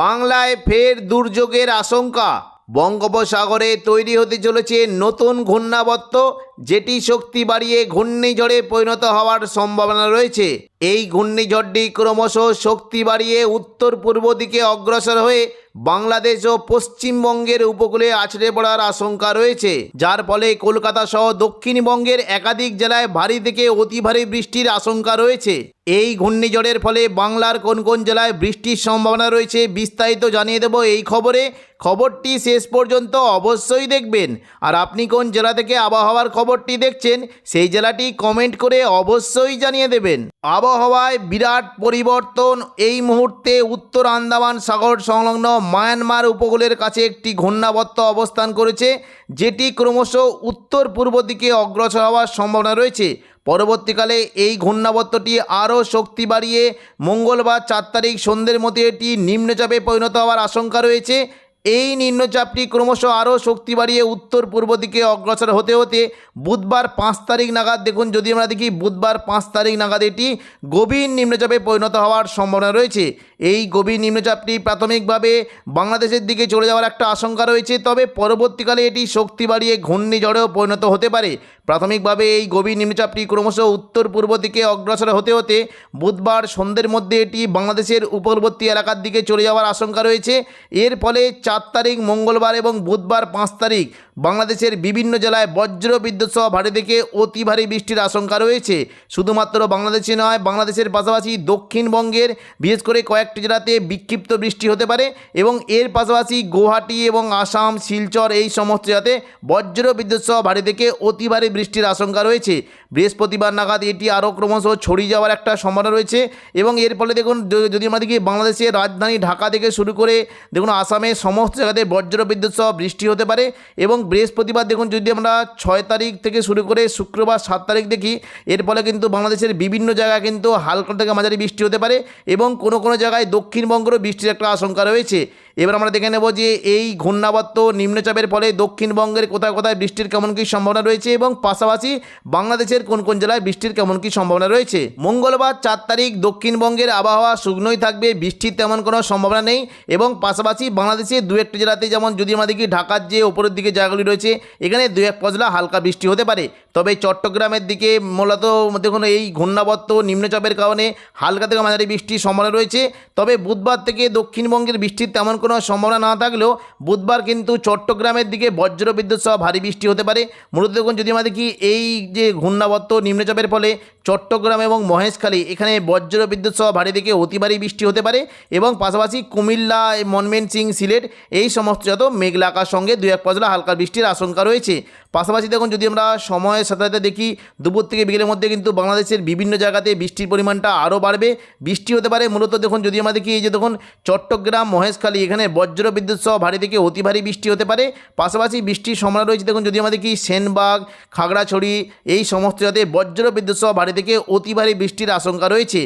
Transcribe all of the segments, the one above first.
বাংলায় ফের দুর্যোগের আশঙ্কা। বঙ্গোপসাগরে তৈরি হতে চলেছে নতুন ঘূর্ণাবর্ত, যেটি শক্তি বাড়িয়ে ঘূর্ণিঝড়ে পরিণত হওয়ার সম্ভাবনা রয়েছে। এই ঘূর্ণিঝড়টি ক্রমশ শক্তি বাড়িয়ে উত্তর পূর্ব দিকে অগ্রসর হয়ে বাংলাদেশ ও পশ্চিমবঙ্গের উপকূলে আছড়ে পড়ার আশঙ্কা রয়েছে। যার ফলে কলকাতা সহ দক্ষিণবঙ্গের একাধিক জেলায় ভারী থেকে অতি ভারী বৃষ্টির আশঙ্কা রয়েছে। এই ঘূর্ণিঝড়ের ফলে বাংলার কোন কোন জেলায় বৃষ্টির সম্ভাবনা রয়েছে বিস্তারিত জানিয়ে দেব এই খবরে। খবরটি শেষ পর্যন্ত অবশ্যই দেখবেন। আর আপনি কোন জেলা থেকে আবহাওয়ার খবরটি দেখছেন, সেই জেলাটি কমেন্ট করে অবশ্যই জানিয়ে দেবেন। আবহাওয়ায় বিরাট পরিবর্তন। এই মুহূর্তে উত্তর আন্দামান সাগর সংলগ্ন মায়ানমার উপকূলের কাছে একটি ঘূর্ণাবর্ত অবস্থান করেছে, যেটি ক্রমশ উত্তর পূর্ব দিকে অগ্রসর হওয়ার সম্ভাবনা রয়েছে। পরবর্তীকালে এই ঘূর্ণাবর্তটি আরও শক্তি বাড়িয়ে মঙ্গলবার চার তারিখ সন্ধ্যের মধ্যে এটি নিম্নচাপে পরিণত হওয়ার আশঙ্কা রয়েছে। এই নিম্নচাপটি ক্রমশ আরও শক্তি বাড়িয়ে উত্তর পূর্ব দিকে অগ্রসর হতে হতে বুধবার পাঁচ তারিখ নাগাদ, দেখুন যদি আমরা দেখি বুধবার পাঁচ তারিখ নাগাদ এটি গভীর নিম্নচাপে পরিণত হওয়ার সম্ভাবনা রয়েছে। এই গভীর নিম্নচাপটি প্রাথমিকভাবে বাংলাদেশের দিকে চলে যাওয়ার একটা আশঙ্কা রয়েছে, তবে পরবর্তীকালে এটি শক্তি বাড়িয়ে ঘূর্ণিঝড়েও পরিণত হতে পারে। প্রাথমিকভাবে এই গভীর নিম্নচাপটি ক্রমশ উত্তর পূর্ব দিকে অগ্রসর হতে হতে বুধবার সন্ধ্যের মধ্যে এটি বাংলাদেশের উপকূলবর্তী এলাকার দিকে চলে যাওয়ার আশঙ্কা রয়েছে। এর ফলে চার তারিখ মঙ্গলবার এবং বুধবার পাঁচ তারিখ। বাংলাদেশের বিভিন্ন জেলায় বজ্র বিদ্যুৎ সহ ভারী থেকে অতি ভারী বৃষ্টির আশঙ্কা রয়েছে। শুধুমাত্র বাংলাদেশে নয়, বাংলাদেশের পাশাপাশি দক্ষিণবঙ্গের বিশেষ করে কয়েকটি জেলাতে বিক্ষিপ্ত বৃষ্টি হতে পারে এবং এর পাশাপাশি গুয়াহাটি এবং আসাম, শিলচর এই সমস্ত জেলাতে বজ্র বিদ্যুৎ সহ ভারী থেকে অতি ভারী বৃষ্টির আশঙ্কা রয়েছে। বৃহস্পতিবার নাগাদ এটি আরও ক্রমশ ছড়িয়ে যাওয়ার একটা সম্ভাবনা রয়েছে এবং এর ফলে দেখুন যদি আমরা দেখি বাংলাদেশের রাজধানী ঢাকা থেকে শুরু করে, দেখুন আসামের সমস্ত জায়গাতে বজ্র বিদ্যুৎ সহ বৃষ্টি হতে পারে এবং বৃহস্পতিবার দেখুন, যদি আমরা ছয় তারিখ থেকে শুরু করে শুক্রবার সাত তারিখ দেখি, এর ফলে কিন্তু বাংলাদেশের বিভিন্ন জায়গায় কিন্তু হালকা থেকে মাঝারি বৃষ্টি হতে পারে এবং কোনো কোনো জায়গায় দক্ষিণবঙ্গেরও বৃষ্টির একটা আশঙ্কা রয়েছে। এবার আমরা দেখে নেব যে এই ঘূর্ণাবর্ত নিম্নচাপের ফলে দক্ষিণবঙ্গের কোথায় কোথায় বৃষ্টির কেমন কী সম্ভাবনা রয়েছে এবং পাশাপাশি বাংলাদেশের কোন কোন জেলায় বৃষ্টির কেমন কী সম্ভাবনা রয়েছে? মঙ্গলবার চার তারিখ দক্ষিণবঙ্গের আবহাওয়া শুকনোই থাকবে, বৃষ্টির তেমন কোনো সম্ভাবনা নেই এবং পাশাপাশি বাংলাদেশের দু একটি জেলাতে যেমন যদি আমরা দেখি ঢাকার যে ওপরের দিকে জায়গাগুলি রয়েছে, এখানে দু এক পজলা হালকা বৃষ্টি হতে পারে। তবে চট্টগ্রামের দিকে মূলত দেখুন এই ঘূর্ণাবর্ত নিম্নচাপের কারণে হালকা থেকে মাঝারি বৃষ্টির সম্ভাবনা রয়েছে। তবে বুধবার থেকে দক্ষিণবঙ্গের বৃষ্টির তেমন কোনো সম্ভাবনা না থাকলেও বুধবার কিন্তু চট্টগ্রামের দিকে বজ্র বিদ্যুৎ সহ ভারী বৃষ্টি হতে পারে। মূলত দেখুন, যদি আমরা দেখি এই যে ঘূর্ণাবর্ত নিম্নচাপের ফলে চট্টগ্রাম এবং মহেশখালী, এখানে বজ্র বিদ্যুৎ সহ ভারী থেকে অতি ভারী বৃষ্টি হতে পারে এবং পাশাপাশি কুমিল্লা মনমেনসিং সিলেট এই সমস্ত যত মেঘলা আকার সঙ্গে দু এক পজলা হালকা বৃষ্টির আশঙ্কা রয়েছে। পাশাপাশি দেখুন, যদি আমরা সময়ের সাথে সাথে দেখি, দুপুর থেকে বিকেলের মধ্যে কিন্তু বাংলাদেশের বিভিন্ন জায়গাতে বৃষ্টির পরিমাণটা আরও বাড়বে, বৃষ্টি হতে পারে। মূলত দেখুন, যদি আমরা দেখি এই যে দেখুন, চট্টগ্রাম, মহেশখালী এখানে বজ্র বিদ্যুৎ সহ ভারী থেকে অতি ভারী বৃষ্টি হতে পারে। পাশাপাশি বৃষ্টির সম্ভাবনা রয়েছে। দেখুন, যদি আমাদের কি সেনবাগ, খাগড়াছড়ি এই সমস্ত জায়গাতে বজ্র বিদ্যুৎ সহ ভারী থেকে অতি ভারী বৃষ্টির আশঙ্কা রয়েছে।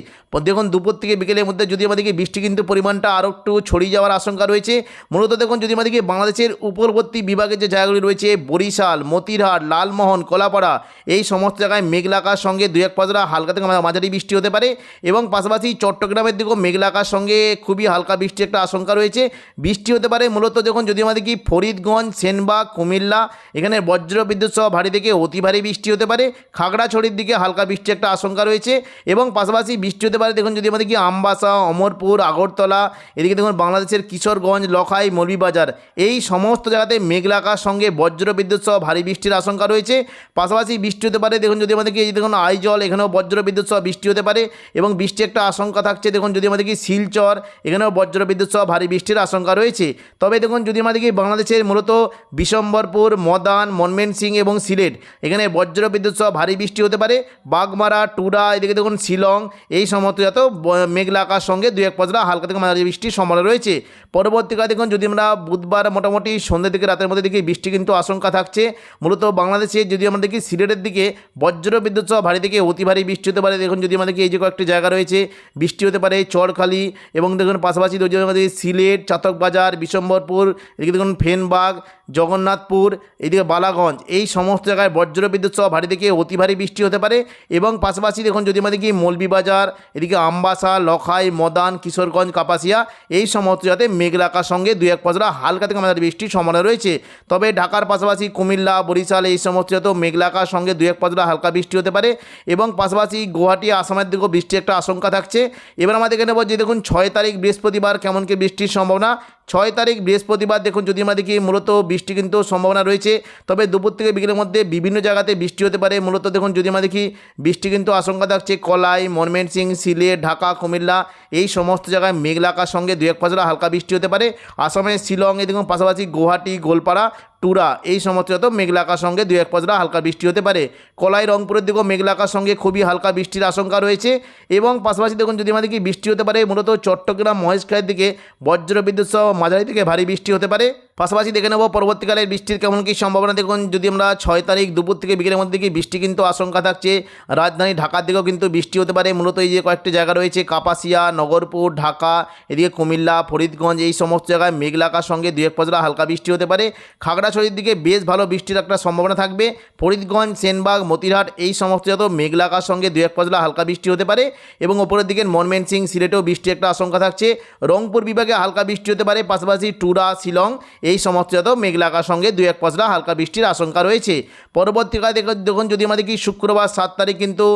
দেখুন, দুপুর থেকে বিকেলের মধ্যে যদি আমাদেরকে বৃষ্টি কিন্তু পরিমাণটা আরও একটু ছড়িয়ে যাওয়ার আশঙ্কা রয়েছে। মূলত দেখুন, যদি আমাদেরকে বাংলাদেশের উপরবর্তী বিভাগের যে জায়গাগুলি রয়েছে, বরিশাল, মতিরহাট, লালমোহন, কলাপাড়া, এই সমস্ত জায়গায় মেঘলাকার সঙ্গে দু এক পাঁচরা হালকা থেকে মাঝারি বৃষ্টি হতে পারে। এবং পাশাপাশি চট্টগ্রামের দিকেও মেঘলাকার সঙ্গে খুবই হালকা বৃষ্টির একটা আশঙ্কা রয়েছে। বৃষ্টি হতে পারে। মূলত দেখুন, যদি আমাদের কি ফরিদগঞ্জ সেনবাগ কুমিল্লা, এখানে বজ্র বিদ্যুৎ সহ ভারী থেকে অতি ভারী বৃষ্টি হতে পারে। খাগড়াছড়ির দিকে হালকা বৃষ্টির একটা আশঙ্কা রয়েছে এবং পাশাপাশি বৃষ্টি হতে পারে, দেখুন, যদি আমাদের কি আমবাসা, অমরপুর, আগরতলা, এদিকে দেখুন, বাংলাদেশের কিশোরগঞ্জ, লখাই, মৌলভীবাজার, এই সমস্ত জায়গাতে মেঘলাকার সঙ্গে বজ্র বিদ্যুৎ সহ ভারী বৃষ্টির আশঙ্কা রয়েছে। পাশাপাশি বৃষ্টি হতে পারে, দেখুন, যদি আমাদেরকে এই যে দেখুন, আইজল, এখানেও বজ্র বিদ্যুৎ সহ বৃষ্টি হতে পারে এবং বৃষ্টি একটা আশঙ্কা থাকছে। দেখুন, যদি আমাদের কি শিলচর, এখানেও বজ্র বিদ্যুৎ সহ ভারী বৃষ্টির আশঙ্কা রয়েছে। তবে দেখুন, যদি আমাদের কি বাংলাদেশের মূলত বিশম্বরপুর, মদান মনমেনসিং এবং সিলেট, এখানে বজ্র বিদ্যুৎ সহ ভারী বৃষ্টি হতে পারে, বাগমারা টুরা এদিকে দেখুন, শিলং, এই সমস্ত যত ব- মেঘলা আকার সঙ্গে দু এক পজলা হালকা থেকে মাঝারি বৃষ্টির সম্ভাবনা রয়েছে। পরবর্তীকালে দেখুন, যদি আমরা বুধবার মোটামুটি সন্ধ্যে থেকে রাতের মধ্যে দেখি, বৃষ্টি কিন্তু আশঙ্কা থাকছে। মূলত বাংলাদেশে যদি আমরা দেখি, সিলেটের দিকে বজ্র বিদ্যুৎ সহ ভারী থেকে অতি ভারী বৃষ্টি হতে পারে। দেখুন, যদি আমাদেরকে এই যে কয়েকটি জায়গা রয়েছে, বৃষ্টি হতে পারে চরখালি এবং দেখুন, পাশাপাশি যদি আমাদের সিলেট চাতকবাজার বিশম্বরপুর, এদিকে দেখুন ফেনবাগ, জগন্নাথপুর, এদিকে বালাগঞ্জ। এই সমস্ত জায়গায় বজ্র বিদ্যুৎ সহ ভারী থেকে অতি ভারী বৃষ্টি হতে পারে এবং পাশাপাশি দেখুন যদি আমাদের কি মৌলভীবাজার এদিকে আমবাসা, লখাই, মদান, কিশোরগঞ্জ, কাপাসিয়া, এই সমস্ত জায়গাতে মেঘলা আকাশ সঙ্গে দুই এক পশলা হালকা থেকে আমাদের বৃষ্টির সম্ভাবনা রয়েছে। তবে ঢাকার পাশাপাশি কুমিল্লা, বরিশাল এই সমস্ত জায়গাতেও মেঘলা আকাশ সঙ্গে দুই এক পশলা হালকা বৃষ্টি হতে পারে এবং পাশাপাশি গুয়াহাটি, আসামের দিকেও বৃষ্টির একটা আশঙ্কা থাকছে। এবার আমাদের এখানে বলছি দেখুন ছয় তারিখ বৃহস্পতিবার কেমন কি বৃষ্টির সম্ভাবনা settimana ছয় তারিখ বৃহস্পতিবার, দেখুন যদি আমরা দেখি, মূলত বৃষ্টি কিন্তু সম্ভাবনা রয়েছে। তবে দুপুর থেকে বিকেলের মধ্যে বিভিন্ন জায়গাতে বৃষ্টি হতে পারে। মূলত দেখুন যদি আমরা দেখি, বৃষ্টি কিন্তু আশঙ্কা থাকছে কলাই, ময়মনসিংহ সিলেট ঢাকা, কুমিল্লা, এই সমস্ত জায়গায় মেঘলাকার সঙ্গে দু এক ফসলা হালকা বৃষ্টি হতে পারে। আসামের শিলংয়ে দেখুন পাশাপাশি গুয়াহাটি, গোলপাড়া টুরা এই সমস্ত যত মেঘলাকার সঙ্গে দু এক পশলা হালকা বৃষ্টি হতে পারে। কলাই, রংপুরের দিকেও মেঘলাকার সঙ্গে খুবই হালকা বৃষ্টির আশঙ্কা রয়েছে। এবং পাশাপাশি দেখুন যদি আমাদের কি বৃষ্টি হতে পারে মূলত চট্টগ্রাম, মহেশখালীর দিকে বজ্র বিদ্যুৎ সহ মাঝারি থেকে ভারী বৃষ্টি হতে পারে। পাশাপাশি দেখে নেব, পরবর্তীকালে বৃষ্টির কেমন কী সম্ভাবনা? দেখুন, যদি আমরা ছয় তারিখ দুপুর থেকে বিকেলের মধ্যে কি বৃষ্টি কিন্তু আশঙ্কা থাকছে। রাজধানী ঢাকার দিকেও কিন্তু বৃষ্টি হতে পারে। মূলত এই যে কয়েকটি জায়গা রয়েছে, কাপাসিয়া, নগরপুর, ঢাকা, এদিকে কুমিল্লা, ফরিদগঞ্জ, এই সমস্ত জায়গায় মেঘলাকার সঙ্গে দু এক পশলা হালকা বৃষ্টি হতে পারে। খাগড়াছড়ির দিকে বেশ ভালো বৃষ্টির একটা সম্ভাবনা থাকবে। ফরিদগঞ্জ, সেনবাগ, মতিরহাট, এই সমস্ত যত মেঘলা আকাশ সঙ্গে দু এক পশলা হালকা বৃষ্টি হতে পারে। এবং ওপরের দিকে মনমেনসিং সিলেটেও বৃষ্টির একটা আশঙ্কা থাকছে। রংপুর বিভাগে হালকা বৃষ্টি হতে পারে। পাশাপাশি টুরা শিলং এই সমস্ত মেঘলা আকাশ সঙ্গে দু এক পশলা হালকা বৃষ্টির আশঙ্কা রয়েছে। পরবর্তীকালে দেখুন, যদি আমাদের কি শুক্রবার সাত তারিখ কিন্তু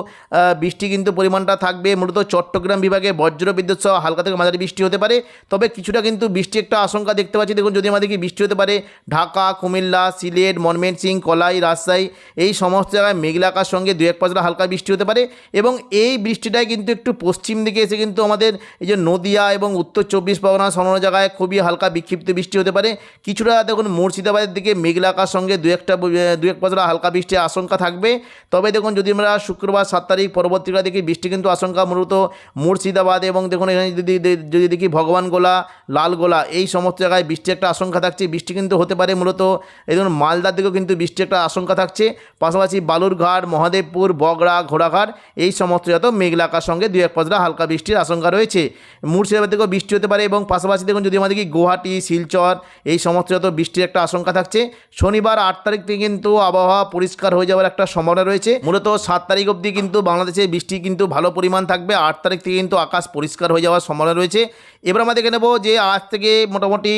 বৃষ্টি কিন্তু পরিমাণটা থাকবে, মূলত চট্টগ্রাম বিভাগে বজ্র বিদ্যুৎ সহ হালকা থেকে মাঝারি বৃষ্টি হতে পারে। তবে কিছুটা কিন্তু বৃষ্টি একটা আশঙ্কা দেখতে পাচ্ছি। দেখুন, যদি আমাদের কি বৃষ্টি হতে পারে, ঢাকা, কুমিল্লা, সিলেট, ময়মনসিং, কলাই, রাজশাহী, এই সমস্ত জায়গায় মেঘলা আকাশ সঙ্গে দু এক পশলা হালকা বৃষ্টি হতে পারে এবং এই বৃষ্টিটাই কিন্তু একটু পশ্চিম দিকে এসে কিন্তু আমাদের এই যে নদিয়া এবং উত্তর চব্বিশ পরগনা সমস্ত জায়গায় খুবই হালকা বিক্ষিপ্ত বৃষ্টি হতে পারে। কিছুটা দেখুন মুর্শিদাবাদের দিকে মেঘলা আকাশ সঙ্গে দু একটা, দু এক পাঁচটা হালকা বৃষ্টির আশঙ্কা থাকবে। তবে দেখুন যদি আমরা শুক্রবার সাত তারিখ পরবর্তীকালে দেখি, বৃষ্টি কিন্তু আশঙ্কা মূলত মুর্শিদাবাদ এবং দেখুন এখানে যদি যদি দেখি ভগবানগোলা, লালগোলা এই সমস্ত জায়গায় বৃষ্টি একটা আশঙ্কা থাকছে। বৃষ্টি কিন্তু হতে পারে মূলত এই ধরুন মালদার দিকেও কিন্তু বৃষ্টি একটা আশঙ্কা থাকছে। পাশাপাশি বালুরঘাট, মহাদেবপুর, বগড়া, ঘোড়াঘাট এই সমস্ত যত মেঘলা আকার সঙ্গে দু এক পাঁচটা হালকা বৃষ্টির আশঙ্কা রয়েছে। মুর্শিদাবাদ থেকেও বৃষ্টি হতে পারে এবং পাশাপাশি দেখুন যদি আমাদের কি গুয়াহাটি, শিলচর এই সমস্ত বৃষ্টির একটা আশঙ্কা থাকছে। শনিবার আট তারিখ থেকে কিন্তু আবহাওয়া পরিষ্কার হয়ে যাওয়ার একটা সম্ভাবনা রয়েছে। মূলত সাত তারিখ অবধি কিন্তু বাংলাদেশে বৃষ্টি কিন্তু ভালো পরিমাণ থাকবে। আট তারিখ থেকে কিন্তু আকাশ পরিষ্কার হয়ে যাওয়ার সম্ভাবনা রয়েছে। এবার আমরা দেখে নেব যে আজ থেকে মোটামুটি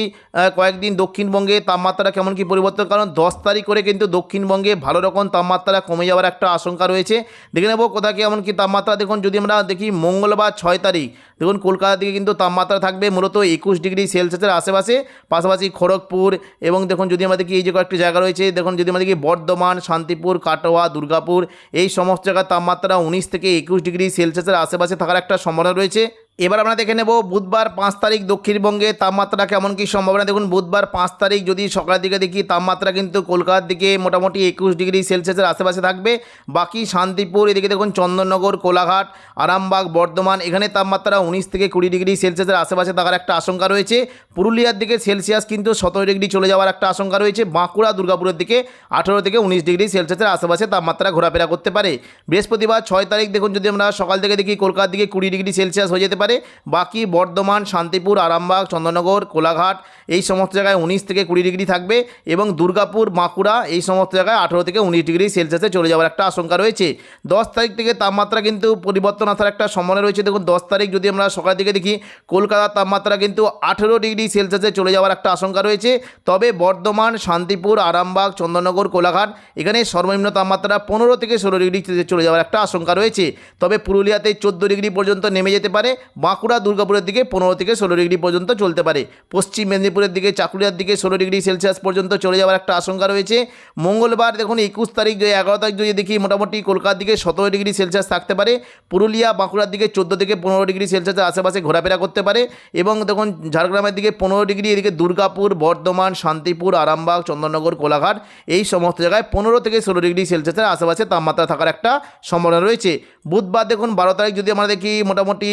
কয়েকদিন দক্ষিণবঙ্গে তাপমাত্রা কেমন কি পরিবর্তন? কারণ দশ তারিখ করে কিন্তু দক্ষিণবঙ্গে ভালো রকম তাপমাত্রা কমে যাওয়ার একটা আশঙ্কা রয়েছে। দেখে নেব কোথায় কেমন কি তাপমাত্রা। দেখুন, যদি আমরা দেখি মঙ্গলবার ছয় তারিখ, দেখুন কলকাতা দিকে কিন্তু তাপমাত্রা থাকবে মূলত একুশ ডিগ্রি সেলসিয়াসের আশেপাশে। পাশাপাশি খড়গপুর এবং দেখুন যদি আমাদের কি এই যে কয়েকটি জায়গা রয়েছে, দেখুন যদি আমাদের কি বর্ধমান, শান্তিপুর, কাটোয়া, দুর্গাপুর, এই সমস্ত জায়গার তাপমাত্রা উনিশ থেকে একুশ ডিগ্রি সেলসিয়াসের আশেপাশে থাকার একটা সম্ভাবনা রয়েছে। এবার আমরা দেখে নেব বুধবার পাঁচ তারিখ দক্ষিণবঙ্গে তাপমাত্রা কেমন কি সম্ভাবনা। দেখুন, বুধবার পাঁচ তারিখ যদি সকালের দিকে দেখি, তাপমাত্রা কিন্তু কলকাতার দিকে মোটামুটি একুশ ডিগ্রি সেলসিয়াসের আশেপাশে থাকবে। বাকি শান্তিপুর, এদিকে দেখুন, চন্দননগর, কোলাঘাট, আরামবাগ, বর্ধমান, এখানে তাপমাত্রা উনিশ থেকে কুড়ি ডিগ্রি সেলসিয়াসের আশেপাশে থাকার একটা আশঙ্কা রয়েছে। পুরুলিয়ার দিকে সেলসিয়াস কিন্তু সতেরো ডিগ্রি চলে যাওয়ার একটা আশঙ্কা রয়েছে। বাঁকুড়া, দুর্গাপুরের দিকে আঠেরো থেকে উনিশ ডিগ্রি সেলসিয়াসের আশেপাশে তাপমাত্রা ঘোরাফেরা করতে পারে। বৃহস্পতিবার ছয় তারিখ, দেখুন, যদি আমরা সকাল থেকে দেখি, কলকাতার দিকে কুড়ি ডিগ্রি সেলসিয়াস হয়ে যেতে পারে। বাকি বর্ধমান, শান্তিপুর, আরামবাগ চন্দননগর কোলাঘাট এই সমস্ত জায়গায় উনিশ থেকে কুড়ি ডিগ্রি থাকবে এবং দুর্গাপুর, বাঁকুড়া এই সমস্ত জায়গায় আঠেরো থেকে উনিশ ডিগ্রি সেলসিয়াসে চলে যাওয়ার একটা আশঙ্কা রয়েছে। দশ তারিখ থেকে তাপমাত্রা কিন্তু পরিবর্তন আসার একটা সম্ভাবনা রয়েছে। দেখুন, দশ তারিখ যদি আমরা সকালের দিকে দেখি, কলকাতার তাপমাত্রা কিন্তু আঠেরো ডিগ্রি সেলসিয়াসে চলে যাওয়ার একটা আশঙ্কা রয়েছে। তবে বর্ধমান, শান্তিপুর, আরামবাগ চন্দননগর কোলাঘাট এখানে সর্বনিম্ন তাপমাত্রা পনেরো থেকে ষোলো ডিগ্রি চলে যাওয়ার একটা আশঙ্কা রয়েছে। তবে পুরুলিয়াতে চোদ্দ ডিগ্রি পর্যন্ত নেমে যেতে পারে। বাঁকুড়া, দুর্গাপুরের দিকে পনেরো থেকে ষোলো ডিগ্রি পর্যন্ত চলতে পারে। পশ্চিম মেদিনীপুরের দিকে চাকুলিয়ার দিকে ষোলো ডিগ্রি সেলসিয়াস পর্যন্ত চলে যাওয়ার একটা আশঙ্কা রয়েছে। মঙ্গলবার দেখুন, একুশ তারিখ যে এগারো তারিখ যদি দেখি, মোটামুটি কলকাতার দিকে সতেরো ডিগ্রি সেলসিয়াস থাকতে পারে। পুরুলিয়া, বাঁকুড়ার দিকে চোদ্দ থেকে পনেরো ডিগ্রি সেলসিয়াসের আশেপাশে ঘোরাফেরা করতে পারে। এবং দেখুন, ঝাড়গ্রামের দিকে পনেরো ডিগ্রি, এদিকে দুর্গাপুর, বর্ধমান, শান্তিপুর, আরামবাগ, চন্দননগর, কোলাঘাট, এই সমস্ত জায়গায় পনেরো থেকে ষোলো ডিগ্রি সেলসিয়াসের আশেপাশে তাপমাত্রা থাকার একটা সম্ভাবনা রয়েছে। বুধবার দেখুন, বারো তারিখ যদি আমরা দেখি, মোটামুটি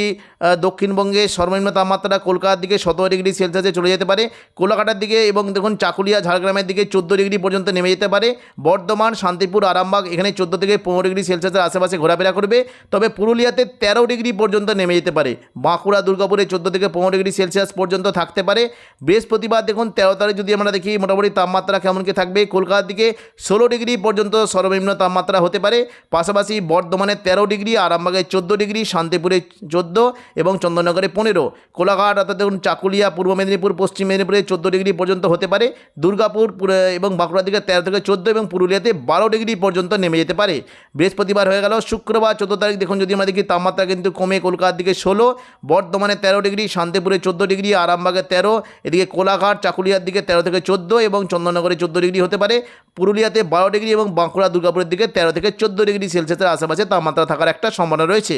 দক্ষিণবঙ্গে সর্বনিম্ন তাপমাত্রা কলকাতার দিকে সতেরো ডিগ্রি সেলসিয়াসে চলে যেতে পারে কোলাঘাটার দিকে এবং দেখুন চাকুলিয়া, ঝাড়গ্রামের দিকে চোদ্দ ডিগ্রি পর্যন্ত নেমে যেতে পারে। বর্ধমান, শান্তিপুর, আরামবাগ এখানে চোদ্দ থেকে পনেরো ডিগ্রি সেলসিয়াসের আশেপাশে ঘোরাফেরা করবে। তবে পুরুলিয়াতে তেরো ডিগ্রি পর্যন্ত নেমে যেতে পারে। বাঁকুড়া, দুর্গাপুরে চোদ্দ থেকে পনেরো ডিগ্রি সেলসিয়াস পর্যন্ত থাকতে পারে। বৃহস্পতিবার দেখুন তেরো তারিখ যদি আমরা দেখি, মোটামুটি তাপমাত্রা কেমন কি থাকবে? কলকাতার দিকে ষোলো ডিগ্রি পর্যন্ত সর্বনিম্ন তাপমাত্রা হতে পারে। পাশাপাশি বর্ধমানে তেরো ডিগ্রি, আরামবাগে চোদ্দ ডিগ্রি, শান্তিপুরে চোদ্দ এবং চন্দননগরে পনেরো, কোলাঘাট অর্থাৎ দেখুন চাকুলিয়া, পূর্ব মেদিনীপুর, পশ্চিম মেদিনীপুরে চোদ্দ ডিগ্রি পর্যন্ত হতে পারে। দুর্গাপুর এবং বাঁকুড়ার দিকে তেরো থেকে চোদ্দ এবং পুরুলিয়াতে বারো ডিগ্রি পর্যন্ত নেমে যেতে পারে। বৃহস্পতিবার হয়ে গেল শুক্রবার, চোদ্দ তারিখ। দেখুন যদি আমরা দেখি, তাপমাত্রা কিন্তু কমে কলকাতার দিকে ষোলো, বর্ধমানে তেরো ডিগ্রি, শান্তিপুরে চোদ্দ ডিগ্রি, আরামবাগে তেরো, এদিকে কোলাঘাট, চাকুলিয়ার দিকে তেরো থেকে চোদ্দ এবং চন্দননগরে চোদ্দ ডিগ্রি হতে পারে। পুরুলিয়াতে বারো ডিগ্রি এবং বাঁকুড়া, দুর্গাপুরের দিকে তেরো থেকে চোদ্দ ডিগ্রি সেলসিয়াসের আশেপাশে তাপমাত্রা থাকার একটা সম্ভাবনা রয়েছে।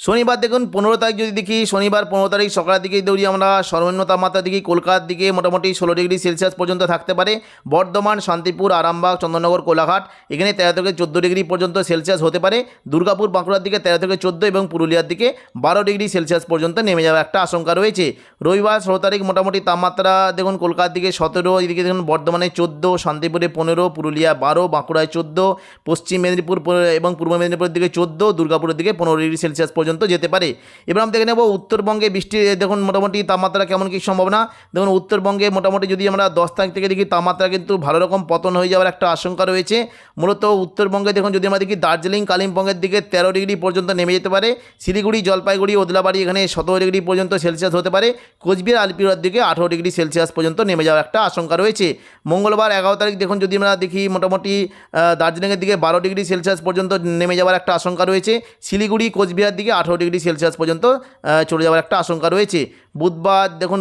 শনিবার দেখুন, পনেরো তারিখ যদি দেখি, শনিবার পনেরো তারিখ সকালের দিকে দৌড়ি আমরা সর্বনিম্ন তাপমাত্রা দেখি কলকাতার দিকে মোটামুটি ষোলো ডিগ্রি সেলসিয়াস পর্যন্ত থাকতে পারে। বর্ধমান, শান্তিপুর, আরামবাগ, চন্দননগর, কোলাঘাট, এখানে তেরো থেকে চোদ্দ ডিগ্রি পর্যন্ত সেলসিয়াস হতে পারে। দুর্গাপুর, বাঁকুড়ার দিকে তেরো থেকে চোদ্দ এবং পুরুলিয়ার দিকে বারো ডিগ্রি সেলসিয়াস পর্যন্ত নেমে যাওয়ার একটা আশঙ্কা রয়েছে। রবিবার ষোলো তারিখ মোটামুটি তাপমাত্রা দেখুন, কলকাতার দিকে সতেরো, এদিকে দেখুন, বর্ধমানে চোদ্দ, শান্তিপুরে পনেরো, পুরুলিয়া বারো, বাঁকুড়ায় চোদ্দ, পশ্চিম মেদিনীপুর এবং পূর্ব মেদিনীপুরের দিকে চোদ্দ, দুর্গাপুরের দিকে পনেরো ডিগ্রি সেলসিয়াস যেতে পারে। এবার আমরা দেখে নেব উত্তরবঙ্গে বৃষ্টি দেখুন মোটামুটি তাপমাত্রা কেমন কী সম্ভাবনা। দেখুন উত্তরবঙ্গে মোটামুটি যদি আমরা দশ তারিখ থেকে দেখি তাপমাত্রা কিন্তু ভালো রকম পতন হয়ে যাওয়ার একটা আশঙ্কা রয়েছে। মূলত উত্তরবঙ্গে দেখুন যদি আমরা দেখি দার্জিলিং, কালিম্পংয়ের দিকে তেরো ডিগ্রি পর্যন্ত নেমে যেতে পারে। শিলিগুড়ি, জলপাইগুড়ি, ওদলাবাড়ি এখানে সতেরো ডিগ্রি পর্যন্ত সেলসিয়াস হতে পারে। কোচবিহার আলিপুরের দিকে আঠেরো ডিগ্রি সেলসিয়াস পর্যন্ত নেমে যাওয়ার একটা আশঙ্কা রয়েছে। মঙ্গলবার এগারো তারিখ দেখুন যদি আমরা দেখি মোটামুটি দার্জিলিংয়ের দিকে বারো ডিগ্রি সেলসিয়াস পর্যন্ত নেমে যাওয়ার একটা আশঙ্কা রয়েছে। শিলিগুড়ি, কোচবিহার দিকে আঠেরো ডিগ্রি সেলসিয়াস পর্যন্ত চলে যাওয়ার একটা আশঙ্কা রয়েছে। বুধবার দেখুন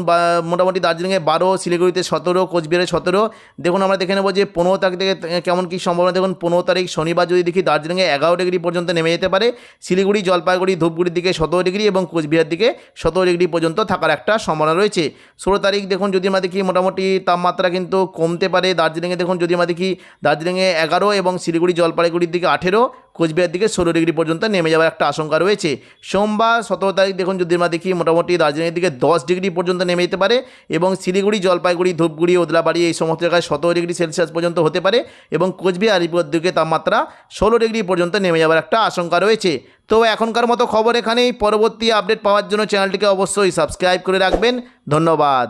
মোটামুটি দার্জিলিংয়ে বারো, শিলিগুড়িতে সতেরো, কোচবিহারে সতেরো। দেখুন, আমরা দেখে নেব যে পনেরো তারিখ থেকে কেমন কী সম্ভাবনা। দেখুন, পনেরো তারিখ শনিবার যদি দেখি, দার্জিলিংয়ে এগারো ডিগ্রি পর্যন্ত নেমে যেতে পারে। শিলিগুড়ি, জলপাইগুড়ি, ধূপগুড়ির দিকে সতেরো ডিগ্রি এবং কোচবিহার দিকে সতেরো ডিগ্রি পর্যন্ত থাকার একটা সম্ভাবনা রয়েছে। ষোলো তারিখ দেখুন, যদি আমরা দেখি, মোটামুটি তাপমাত্রা কিন্তু কমতে পারে। দার্জিলিংয়ে দেখুন, যদি আমরা দেখি, দার্জিলিংয়ে এগারো এবং শিলিগুড়ি, জলপাইগুড়ির দিকে আঠেরো কোচবিহার দিকে ষোলো ডিগ্রি পর্যন্ত নেমে যাওয়ার একটা আশঙ্কা রয়েছে। সোমবার সতেরো তারিখ দেখুন, যদি আমরা দেখি, মোটামুটি দার্জিলিংয়ের দিকে দশ ডিগ্রি পর্যন্ত নেমে যেতে পারে এবং শিলিগুড়ি, জলপাইগুড়ি, ধূপগুড়ি, ওদলাবাড়ি এই সমস্ত জায়গায় সতেরো ডিগ্রি সেলসিয়াস পর্যন্ত হতে পারে এবং কোচবিহার দিকে তাপমাত্রা ষোলো ডিগ্রি পর্যন্ত নেমে যাওয়ার একটা আশঙ্কা রয়েছে। তো এখনকার মতো খবর এখানেই। পরবর্তী আপডেট পাওয়ার জন্য চ্যানেলটিকে অবশ্যই সাবস্ক্রাইব করে রাখবেন। ধন্যবাদ।